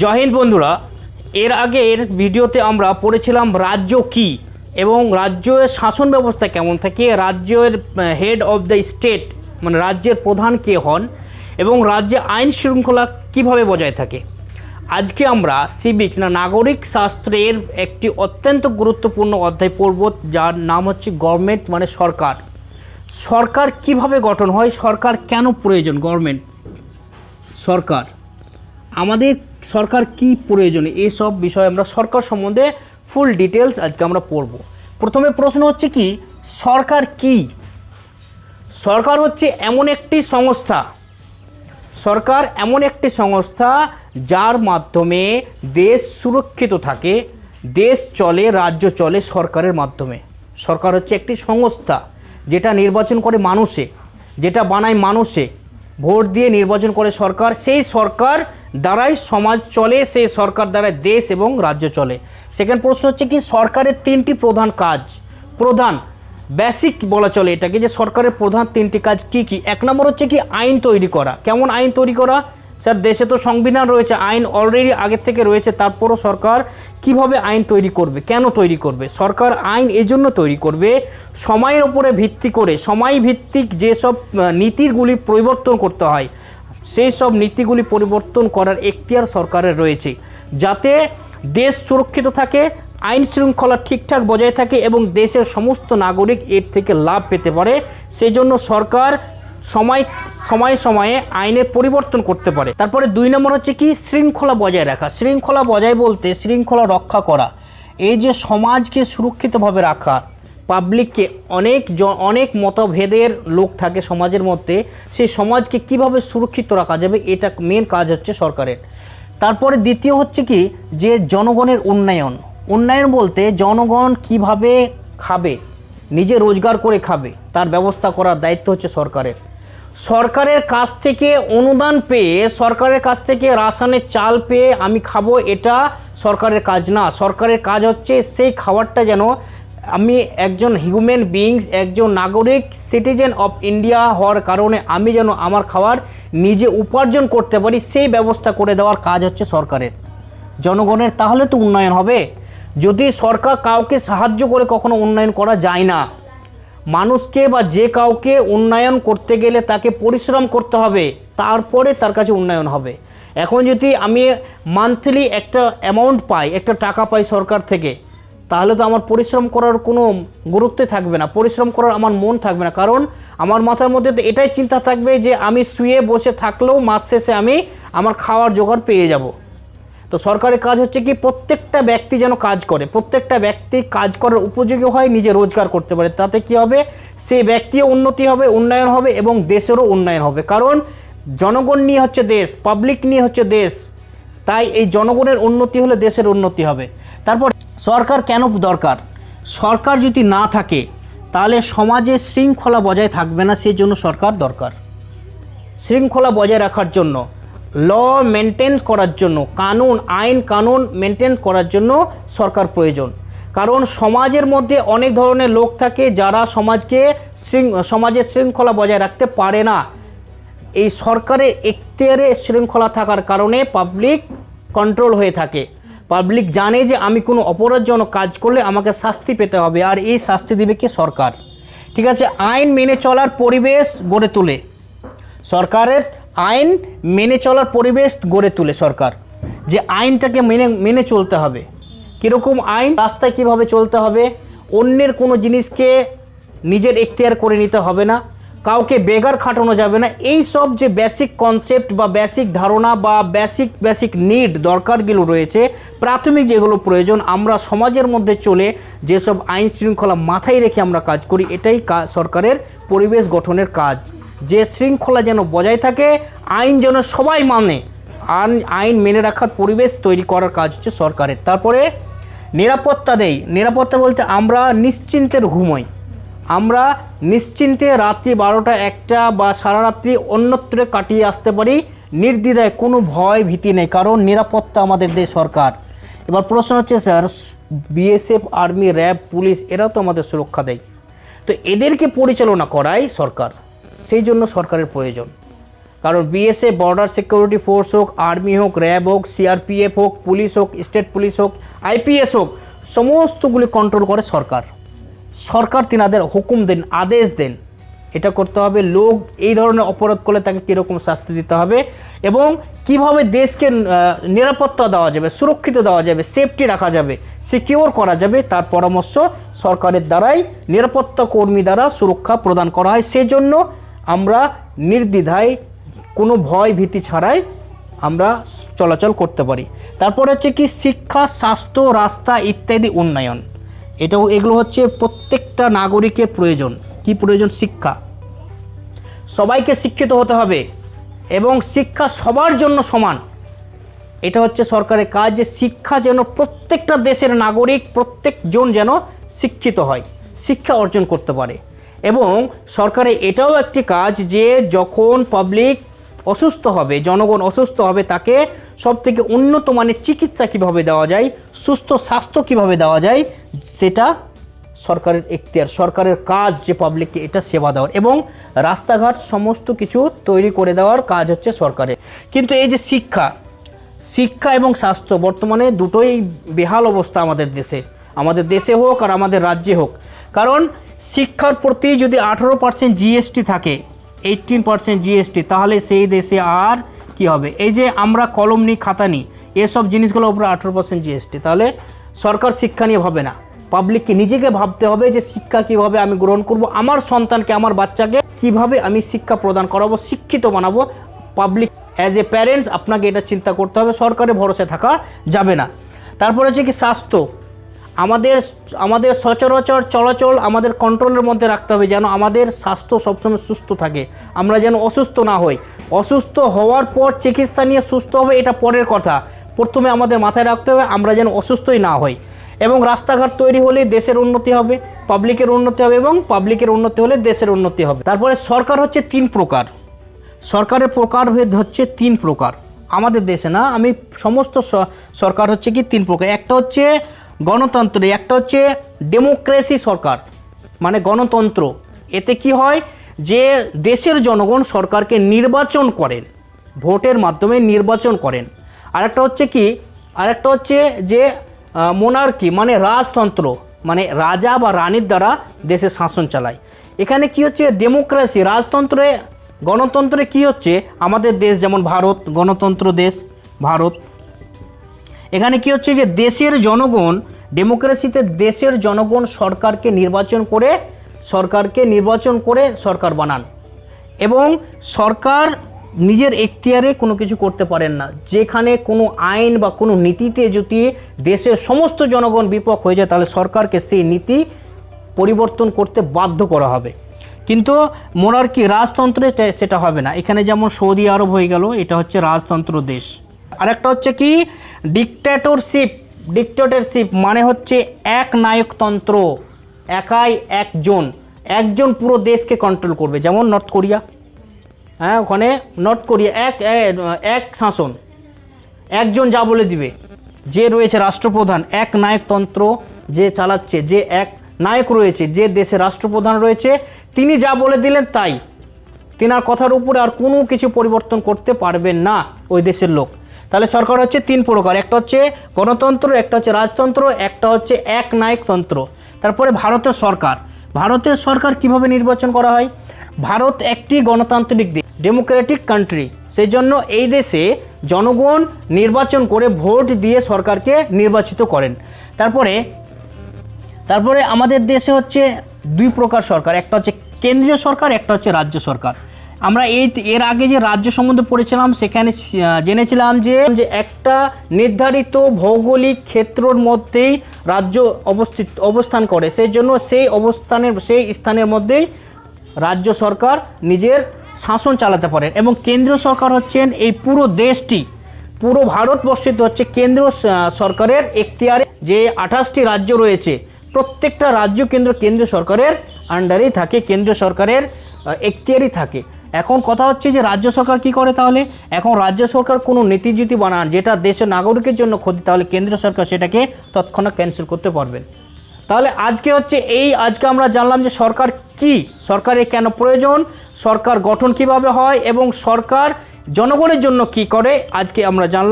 জয় হিন্দ বন্ধুরা, এর আগের ভিডিওতে আমরা পড়েছিলাম রাজ্য কি এবং রাজ্যের শাসন ব্যবস্থা কেমন থাকে, রাজ্যের হেড অফ দ্য স্টেট মানে রাজ্যের প্রধান কে হন এবং রাজ্যে আইন শৃঙ্খলা কীভাবে বজায় থাকে। আজকে আমরা সিভিক্স না নাগরিক শাস্ত্রের একটি অত্যন্ত গুরুত্বপূর্ণ অধ্যায় পড়ব, যার নাম হচ্ছে গভর্নমেন্ট মানে সরকার। সরকার কীভাবে গঠন হয়, সরকার কেন প্রয়োজন গভর্নমেন্ট সরকার। আমাদের সরকার কি প্রয়োজন? এসব বিষয়ে আমরা সরকার সম্বন্ধে ফুল ডিটেলস আজকে আমরা পড়ব। প্রথমে প্রশ্ন হচ্ছে কি, সরকার কি? সরকার হচ্ছে এমন একটি সংস্থা। সরকার এমন একটি সংস্থা যার মাধ্যমে দেশ সুরক্ষিত থাকে, দেশ চলে, রাজ্য চলে সরকারের মাধ্যমে। সরকার হচ্ছে একটি সংস্থা, যেটা নির্বাচন করে মানুষে, যেটা বানায় মানুষে। ভোট দিয়ে নির্বাচন করে সরকার, সেই সরকার দ্বারাই সমাজ চলে সেই সরকার দ্বারাই দেশ এবং রাজ্য চলে। সেকেন্ড প্রশ্ন হচ্ছে কি সরকারের তিনটি প্রধান কাজ। প্রধান বেসিক বলা চলে এটাকে যে সরকারের প্রধান তিনটি কাজ কি কি? এক নম্বর হচ্ছে কি আইন তৈরি করা। কেমন আইন তৈরি করা? স্যার দেশে তো সংবিধান রয়েছে আইন অলরেডি আগের থেকে রয়েছে তারপরও সরকার কীভাবে আইন তৈরি করবে কেন তৈরি করবে? সরকার আইন এই জন্য তৈরি করবে সময়ের উপরে ভিত্তি করে সময় ভিত্তিক যেসব আহ, নীতিগুলি পরিবর্তন করতে হয় সেই সব নীতিগুলি পরিবর্তন করার এখতিয়ার সরকারের রয়েছে, যাতে দেশ সুরক্ষিত থাকে, আইন শৃঙ্খলা ঠিকঠাক বজায় থাকে এবং দেশের সমস্ত নাগরিক এর থেকে লাভ পেতে পারে। সেই জন্য সরকার সময়, সময়ে সময়ে আইনের পরিবর্তন করতে পারে। তারপরে দুই নম্বর হচ্ছে কি? শৃঙ্খলা বজায় রাখা। শৃঙ্খলা বজায় বলতে শৃঙ্খলা রক্ষা করা। এই যে সমাজকে সুরক্ষিতভাবে রাখা পাবলিককে অনেক অনেক মতভেদের লোক থাকে সমাজের মধ্যে, সেই সমাজকে কীভাবে সুরক্ষিত রাখা যাবে এটা মেন কাজ হচ্ছে সরকারের। তারপরে দ্বিতীয় হচ্ছে কি, যে জনগণের উন্নয়ন। উন্নয়ন বলতে জনগণ কীভাবে খাবে, নিজে রোজগার করে খাবে, তার ব্যবস্থা করার দায়িত্ব হচ্ছে সরকারের। সরকারের কাছ থেকে অনুদান পেয়ে, সরকারের কাছ থেকে রাসায়নিক চাল পেয়ে আমি খাব, এটা সরকারের কাজ না। সরকারের কাজ হচ্ছে সেই খাবারটা যেন আমি একজন হিউম্যান বিংস একজন নাগরিক সিটিজেন অফ ইন্ডিয়া হওয়ার কারণে আমি যেন আমার খাবার নিজে উপার্জন করতে পারি, সেই ব্যবস্থা করে দেওয়ার কাজ হচ্ছে সরকারের। জনগণের তাহলে তো উন্নয়ন হবে। যদি সরকার কাউকে সাহায্য করে কখনো উন্নয়ন করা যায় না, মানুষকে বা যে কাউকে উন্নয়ন করতে গেলে তাকে পরিশ্রম করতে হবে, তারপরে তার কাছে উন্নয়ন হবে। এখন যদি আমি মান্থলি একটা অ্যামাউন্ট পাই, একটা টাকা পাই সরকার থেকে তাহলে তো আমার পরিশ্রম করার কোনো গুরুত্বে থাকবে না, পরিশ্রম করার আমার মন থাকবে না। কারণ আমার মাথার মধ্যে তো এটাই চিন্তা থাকবে যে আমি শুয়ে বসে থাকলেও মাস শেষে আমি আমার খাওয়ার জোগাড় পেয়ে যাব। তো সরকারের কাজ হচ্ছে কি, প্রত্যেকটা ব্যক্তি যেন কাজ করে, প্রত্যেকটা ব্যক্তি কাজ করার উপযোগী হয়, নিজে রোজগার করতে পারে। তাতে কি হবে? সেই ব্যক্তিও উন্নতি হবে, উন্নয়ন হবে এবং দেশেরও উন্নয়ন হবে। কারণ জনগণ নিয়ে হচ্ছে দেশ পাবলিক নিয়ে হচ্ছে দেশ। তাই এই জনগণের উন্নতি হলে দেশের উন্নতি হবে। তারপর সরকার কেন দরকার? সরকার যদি না থাকে, তাহলে সমাজে শৃঙ্খলা বজায় থাকবে না, সেই জন্য সরকার দরকার। শৃঙ্খলা বজায় রাখার জন্য ল মেনটেন করার জন্য, কানুন, আইন, কানুন মেনটেন করার জন্য সরকার প্রয়োজন। কারণ সমাজের মধ্যে অনেক ধরনের লোক থাকে যারা সমাজকে সমাজের শৃঙ্খলা বজায় রাখতে পারে না। এই সরকারের এখতিয়ারে শৃঙ্খলা থাকার কারণে পাবলিক কন্ট্রোল হয়ে থাকে। পাবলিক জানে যে আমি কোনো অপরাধজনক কাজ করলে আমাকে শাস্তি পেতে হবে, আর এই শাস্তি দেবে কি? সরকার। ঠিক আছে? আইন মেনে চলার পরিবেশ গড়ে তোলে। সরকারের আইন মেনে চলার পরিবেশ গড়ে তোলে সরকার। যে আইনটাকে মেনে মেনে চলতে হবে। কীরকম আইন? রাস্তায় কীভাবে চলতে হবে? অন্যের কোনো জিনিসকে নিজের এখতিয়ার করে নিতে হবে না। কাউকে বেগার খাটানো যাবে না। এই সব যে বেসিক কনসেপ্ট বা বেসিক ধারণা বা বেসিক বেসিক নিড দরকারগুলো রয়েছে, প্রাথমিক যেগুলো প্রয়োজন, আমরা সমাজের মধ্যে চলে যেসব আইন শৃঙ্খলা মাথায় রেখে আমরা কাজ করি, এটাই সরকারের পরিবেশ গঠনের কাজ। যে শৃঙ্খলা যেন বজায় থাকে, আইন যেন সবাই মানে আইন আইন মেনে রাখার পরিবেশ তৈরি করার কাজ হচ্ছে সরকারের। তারপরে নিরাপত্তা দেই। নিরাপত্তা বলতে আমরা নিশ্চিন্তের ঘুমোই। আমরা নিশ্চিন্তে রাত্রি বারোটা একটা বা সারা রাত্রি অন্যত্রে কাটিয়ে আসতে পারি। নির্দ্বিধায় কোনো ভয় ভীতি নেই, কারণ নিরাপত্তা আমাদের দেশ সরকার। এবার প্রশ্ন হচ্ছে, sir, BSF, army, RAB, police, এরাও তো আমাদের সুরক্ষা দেয়। তো এদেরকে পরিচালনা করাই সরকার, সেই জন্য সরকারের প্রয়োজন। কারণ বিএসএফ, বর্ডার সিকিউরিটি ফোর্স হোক, আর্মি হোক, র্যাব হোক, সিআরপিএফ হোক, পুলিশ হোক, স্টেট পুলিশ হোক, আইপিএস হোক, সমস্তগুলি কন্ট্রোল করে সরকার। সরকার তিনাদের হুকুম দেন, আদেশ দেন। এটা করতে হবে, লোক এই ধরনের অপরাধ করলে তাকে কীরকম শাস্তি দিতে হবে এবং কীভাবে দেশকে নিরাপত্তা দেওয়া যাবে, সুরক্ষিত দেওয়া যাবে সেফটি রাখা যাবে সিকিওর করা যাবে, তার পরামর্শ সরকারের দ্বারাই, নিরাপত্তা কর্মী দ্বারা সুরক্ষা প্রদান করা হয়। সেজন্য আমরা নির্দ্বিধায় কোনো ভয় ভীতি ছাড়াই আমরা চলাচল করতে পারি। তারপরে হচ্ছে কি, শিক্ষা, স্বাস্থ্য, রাস্তা ইত্যাদি উন্নয়ন। এটাও এগুলো হচ্ছে প্রত্যেকটা নাগরিকের প্রয়োজন। কি প্রয়োজন? শিক্ষা। সবাইকে শিক্ষিত হতে হবে এবং শিক্ষা সবার জন্য সমান। এটা হচ্ছে সরকারের কাজ যে শিক্ষা যেন প্রত্যেকটা দেশের নাগরিক, প্রত্যেকজন যেন শিক্ষিত হয়, শিক্ষা অর্জন করতে পারে। এবং সরকারের এটাও একটি কাজ যে যখন পাবলিক অসুস্থ হবে, জনগণ অসুস্থ হবে, তাকে সব থেকে উন্নত মানের চিকিৎসা কীভাবে দেওয়া যায়, সুস্থ স্বাস্থ্য কীভাবে দেওয়া যায়, সেটা সরকারের এখতিয়ার, সরকারের কাজ যে পাবলিককে এটা সেবা দেওয়ার এবং রাস্তাঘাট সমস্ত কিছু তৈরি করে দেওয়ার কাজ হচ্ছে সরকারের। কিন্তু এই যে শিক্ষা শিক্ষা এবং স্বাস্থ্য বর্তমানে দুটোই বেহাল অবস্থা আমাদের দেশে। আমাদের দেশে হোক আর আমাদের রাজ্যে হোক। কারণ শিক্ষার প্রতি যদি আঠেরো পার্সেন্ট জিএসটি থাকে এইটিন পার্সেন্ট জিএসটি তাহলে সেই দেশে আর কি হবে? এই যে আমরা কলম নিই খাতা নিই এসব জিনিসগুলোর উপরে আঠেরো পার্সেন্ট জিএসটি তাহলে সরকার শিক্ষা নিয়ে ভাবে না। পাবলিককে নিজেকে ভাবতে হবে যে শিক্ষা কীভাবে আমি গ্রহণ করব, আমার সন্তানকে, আমার বাচ্চাকে কীভাবে আমি শিক্ষা প্রদান করাবো, শিক্ষিত বানাবো। পাবলিক অ্যাজ এ প্যারেন্টস আপনাকে এটা চিন্তা করতে হবে, সরকারের ভরসা থাকা যাবে না। তারপরে হচ্ছে কি স্বাস্থ্য। আমাদের আমাদের সচরাচর চলাচল আমাদের কন্ট্রোলের মধ্যে রাখতে হবে যেন আমাদের স্বাস্থ্য সবসময় সুস্থ থাকে। আমরা যেন অসুস্থ না হই। অসুস্থ হওয়ার পর চিকিৎসা নিয়ে সুস্থ হবে এটা পরের কথা। প্রথমে আমাদের মাথায় রাখতে হবে আমরা যেন অসুস্থই না হই। এবং রাস্তাঘাট তৈরি হলে দেশের উন্নতি হবে পাবলিকের উন্নতি হবে এবং পাবলিকের উন্নতি হলে দেশের উন্নতি হবে। তারপরে সরকার হচ্ছে তিন প্রকার। সরকারের প্রকারভেদ হচ্ছে তিন প্রকার। আমাদের দেশে না, আমি সমস্ত সরকার হচ্ছে কি তিন প্রকার। একটা হচ্ছে গণতন্ত্র একটা হচ্ছে ডেমোক্রেসি সরকার মানে গণতন্ত্র। এতে কি হয়? যে দেশের জনগণ সরকারকে নির্বাচন করেন, ভোটের মাধ্যমে নির্বাচন করেন। আরেকটা হচ্ছে কি? আরেকটা হচ্ছে যে মোনার্কি মানে রাজতন্ত্র মানে রাজা বা রানীর দ্বারা দেশের শাসন চালায়। এখানে কি হচ্ছে? ডেমোক্রেসি রাজতন্ত্রে, গণতন্ত্রে কি হচ্ছে? আমাদের দেশ যেমন ভারত, গণতন্ত্র দেশ, ভারত। এখানে কি হচ্ছে? যে দেশের জনগণ ডেমোক্রেসিতে দেশের জনগণ সরকারকে নির্বাচন করে, সরকারকে নির্বাচন করে সরকার বানান। এবং সরকার নিজের এখতিয়ারে কোনো কিছু করতে পারেন না। যেখানে কোনো আইন বা কোনো নীতিতে যদি দেশের সমস্ত জনগণ বিপক্ষ হয়ে যায়, তাহলে সরকারকে সেই নীতি পরিবর্তন করতে বাধ্য করা হবে। কিন্তু মোনার্কি রাজতন্ত্রে তে- সেটা হবে না। এখানে যেমন সৌদি আরব হয়ে গেল, এটা হচ্ছে রাজতন্ত্র দেশ। আরেকটা হচ্ছে কি? ডিকটেটরশিপ ডিকটেটরশিপ মানে হচ্ছে এক নায়কতন্ত্র, একাই একজন একজন পুরো দেশকে কন্ট্রোল করবে, যেমন নর্থ কোরিয়া হ্যাঁ ওখানে নর্থ কোরিয়া এক এক শাসন, একজন যা বলে দিবে। যে রয়েছে রাষ্ট্রপ্রধান, এক নায়কতন্ত্র যে চালাচ্ছে, যে এক নায়ক রয়েছে, যে দেশে রাষ্ট্রপ্রধান রয়েছে, তিনি যা বলে দিলেন তাই। তিনার কথার উপরে আর কোনো কিছু পরিবর্তন করতে পারবেন না ওই দেশের লোক। তাহলে সরকার হচ্ছে তিন প্রকার, একটা হচ্ছে গণতন্ত্র, একটা হচ্ছে রাজতন্ত্র, একটা হচ্ছে এক নায়কতন্ত্র তারপরে ভারতের সরকার। ভারতের সরকার কীভাবে নির্বাচন করা হয়? ভারত একটি গণতান্ত্রিক দেশ, ডেমোক্রেটিক কান্ট্রি। সেই জন্য এই দেশে জনগণ নির্বাচন করে ভোট দিয়ে সরকারকে নির্বাচিত করেন। তারপরে তারপরে আমাদের দেশে হচ্ছে দুই প্রকার সরকার, একটা হচ্ছে কেন্দ্রীয় সরকার, একটা হচ্ছে রাজ্য সরকার। আমরা এই এর আগে যে রাজ্য সম্বন্ধে পড়েছিলাম, সেখানে জেনেছিলাম যে যে একটা নির্ধারিত ভৌগোলিক ক্ষেত্রর মধ্যেই রাজ্য অবস্থিত, অবস্থান করে। সেই জন্য সেই অবস্থানের, সেই স্থানের মধ্যেই রাজ্য সরকার নিজের শাসন চালাতে পারেন এবং কেন্দ্রীয় সরকার হচ্ছেন এই পুরো দেশটি। পুরো ভারতবর্ষিত হচ্ছে কেন্দ্র সরকারের এখতিয়ারে যে আঠাশটি রাজ্য রয়েছে, প্রত্যেকটা রাজ্য কেন্দ্র কেন্দ্রীয় সরকারের আন্ডারেই থাকে, কেন্দ্রীয় সরকারের এখতিয়ারই থাকে। এখন কথা হচ্ছে যে রাজ্য সরকার কি করে তাহলে? এখন রাজ্য সরকার কোনো নীতি যদি বানান, যেটা দেশের নাগরিকের জন্য ক্ষতি, তাহলে কেন্দ্র সরকার সেটাকে তৎক্ষণাৎ ক্যান্সেল করতে পারবেন তাহলে আজকে হচ্ছে এই, আজকে আমরা জানলাম যে সরকার কি? সরকারের কেন প্রয়োজন? সরকার গঠন কীভাবে হয়? এবং সরকার জনগণের জন্য কি করে? আজকে আমরা জানলাম।